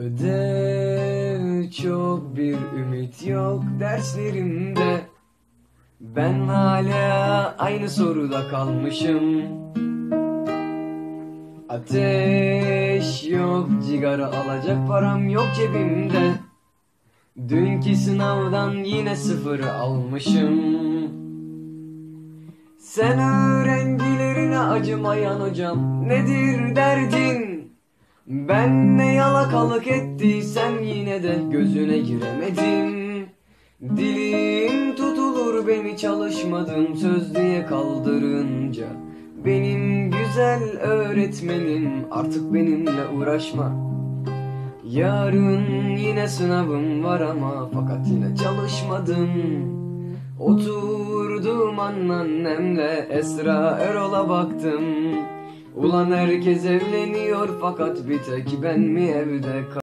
Ödev çok bir ümit yok derslerimde. Ben hala aynı soruda kalmışım. Ateş yok cigara alacak param yok cebimde. Dünkü sınavdan yine sıfır almışım. Sen öğrencilerine acımayan hocam nedir derdin? Ben ne yalakalık ettiysem yine de gözüne giremedim. Dilim tutulur beni çalışmadım söz diye kaldırınca Benim güzel öğretmenim artık benimle uğraşma. Yarın yine sınavım var ama fakat yine çalışmadım. Oturdum anneannemle Esra Erol'a baktım Ulan herkes evleniyor fakat bir tek ben mi evde kal-